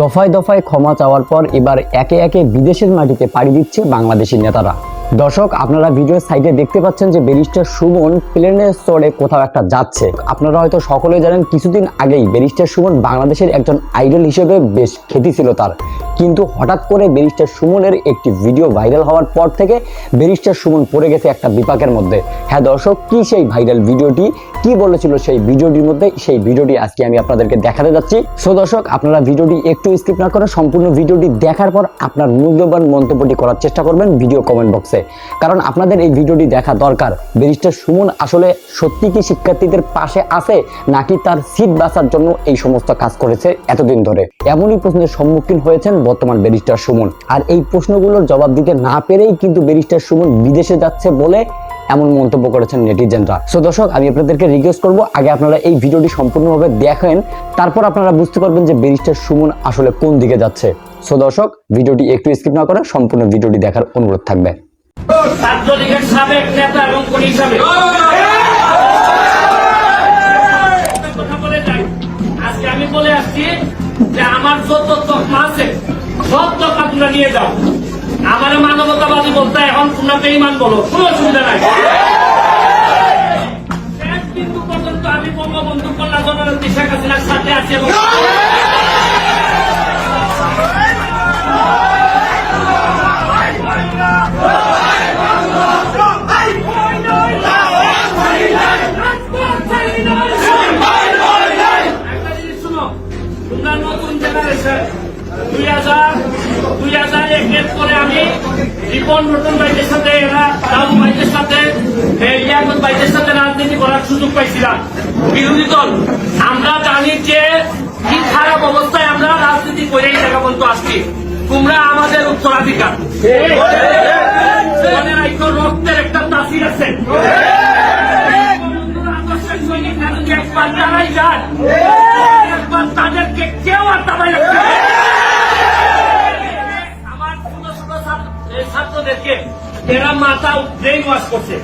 দফায় দফায় ক্ষমা চাওয়ার পর এবার একে একে বিদেশের মাটিতে পাড়ি দিচ্ছে বাংলাদেশের নেতারা। দর্শক, আপনারা ভিডিওর সাইডে দেখতে পাচ্ছেন যে ব্যারিস্টার সুমন প্লেনের স্তরে কোথাও একটা যাচ্ছে। আপনারা হয়তো সকলে জানেন, কিছুদিন আগেই ব্যারিস্টার সুমন বাংলাদেশের একজন আইডল হিসেবে বেশ খ্যাতি ছিল তার। কিন্তু হঠাৎ করে ব্যারিস্টার সুমনের একটি ভিডিও ভাইরাল হওয়ার পর থেকে ব্যারিস্টার সুমন পড়ে গেছে একটা বিপাকের মধ্যে। হ্যাঁ দর্শক, কি সেই ভাইরাল ভিডিওটি? কি বলেছিল সেই ভিডিওটির মধ্যে? সেই ভিডিওটি আজকে আমি আপনাদেরকে দেখাতে যাচ্ছি। সো দর্শক, আপনারা ভিডিওটি একটু স্কিপ না করে সম্পূর্ণ ভিডিওটি দেখার পর আপনার মূল্যবান মন্তব্যটি করার চেষ্টা করবেন ভিডিও কমেন্ট বক্সে কারণ আপনাদের এই ভিডিওটি দেখা দরকার। ব্যারিস্টার সুমন আসলে সত্যি কি শিক্ষার্থীদের পাশে আছে, নাকি তার সিট বাঁচার জন্য এই সমস্ত কাজ করেছে এতদিন ধরে? এমনই প্রশ্নের সম্মুখীন হয়েছেন বর্তমান ব্যারিস্টার সুমন। আর এই প্রশ্নগুলোর জবাব দিতে না পেরেই কিন্তু ব্যারিস্টার সুমন বিদেশে যাচ্ছে বলে এমন মন্তব্য করেছেন নেটিজেনরা। সো দর্শক, আমি আপনাদেরকে রিকোয়েস্ট করব, আগে আপনারা এই ভিডিওটি সম্পূর্ণভাবে দেখেন, তারপর আপনারা বুঝতে পারবেন যে ব্যারিস্টার সুমন আসলে কোন দিকে যাচ্ছে। সো দর্শক, ভিডিওটি একটু স্কিপ না করে সম্পূর্ণ ভিডিওটি দেখার অনুরোধ থাকবে। ছাত্রলীগের সাবেক নেতা এবং নিয়ে যাও। আমার মানবতাবাদী বলতে এখন তোমরা বেইমান বলো কোন অসুবিধা নাই। শেষ পর্যন্ত আমি বঙ্গবন্ধু কল্যাণ জননেত্রী শেখ হাসিনার সাথে আছি এবং রিপন নতুন ভাইদের সাথে এরা দাদু ভাইদের সাথে ইয়াকুত ভাইদের সাথে রাজনীতি করার সুযোগ পাইছিলাম। বিরোধী দল, আমরা জানি যে কি খারাপ অবস্থায় আমরা রাজনীতি করে এই জায়গা আসছি তোমরা আমাদের উত্তরাধিকার মনে রাখো রক্তের একটা তাসির আছে আদর্শের সৈনিকরা যদি একবার দাঁড়াই যায় একবার তাদেরকে কেউ আর দাবাই রাখতে পারবে না। আমার ছোট ছোট ছাত্র- এই ছাত্রদেরকে এরা মাথা ব্রেন ওয়াশ করছে।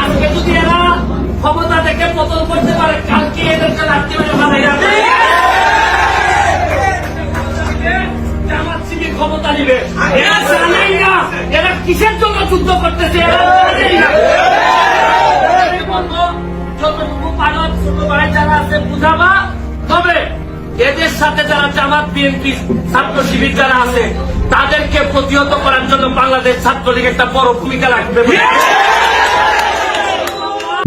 আজকে যদি এরা ক্ষমতা থেকে পতন করতে পারে, কালকে এদেরকে রাত্রি বেলা মারা যাবে। ক্ষমতা নিবে। এরা এরা কিসের জন্য করতেছে যতটুকু পারো, ছোট ভাই যারা আছে, বুঝাবা। তবে এদের সাথে যারা জামাত, বিএনপি, ছাত্র শিবির যারা আছে, তাদেরকে প্রতিহত করার জন্য বাংলাদেশ ছাত্রলীগ একটা বড় ভূমিকা রাখবে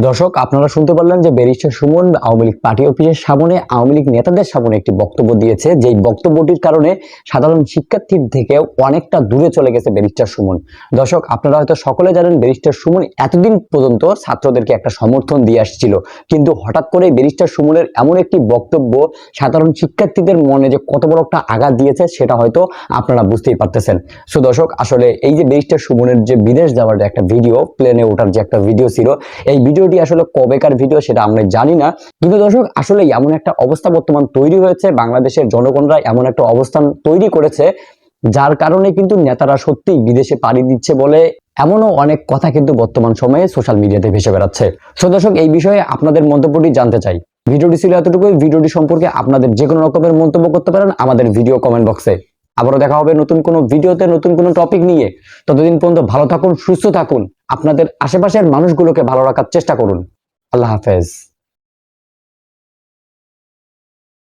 দর্শক, আপনারা শুনতে পারলেন যে ব্যারিস্টার সুমন আওয়ামী লীগ পার্টি অফিসের সামনে আওয়ামী লীগ নেতাদের সামনে একটি বক্তব্য দিয়েছে। যেই বক্তব্যটির কারণে সাধারণ শিক্ষার্থীর থেকে অনেকটা দূরে চলে গেছে ব্যারিস্টার সুমন। দর্শক, আপনারা হয়তো সকলে জানেন ব্যারিস্টার সুমন এতদিন পর্যন্ত ছাত্রদেরকে একটা সমর্থন দিয়ে আসছিল। কিন্তু হঠাৎ করে ব্যারিস্টার সুমনের এমন একটি বক্তব্য সাধারণ শিক্ষার্থীদের মনে যে কত বড় একটা আঘাত দিয়েছে, সেটা হয়তো আপনারা বুঝতেই পারতেছেন। সো দর্শক, আসলে এই যে ব্যারিস্টার সুমনের যে বিদেশ যাওয়ার যে একটা ভিডিও প্লেনে ওঠার যে একটা ভিডিও ছিল, এই ভিডিওটি আসলে কবেকার ভিডিও সেটা আমরা জানি না। কিন্তু দর্শক, আসলে এমন একটা অবস্থা বর্তমান তৈরি হয়েছে, বাংলাদেশের জনগণরা এমন একটা অবস্থান তৈরি করেছে, যার কারণে কিন্তু নেতারা সত্যিই বিদেশে পাড়ি দিচ্ছে বলে এমনও অনেক কথা কিন্তু বর্তমান সময়ে সোশ্যাল মিডিয়াতে ভেসে বেড়াচ্ছে। সো দর্শক, এই বিষয়ে আপনাদের মন্তব্যটি জানতে চাই। ভিডিওটি ছিল এতটুকুই। ভিডিওটি সম্পর্কে আপনাদের যে কোনো রকমের মন্তব্য করতে পারেন আমাদের ভিডিও কমেন্ট বক্সে। আবারও দেখা হবে নতুন কোনো ভিডিওতে, নতুন কোনো টপিক নিয়ে। ততদিন পর্যন্ত ভালো থাকুন, সুস্থ থাকুন। আপনাদের আশেপাশের মানুষগুলোকে ভালো রাখার চেষ্টা করুন। আল্লাহ হাফেজ।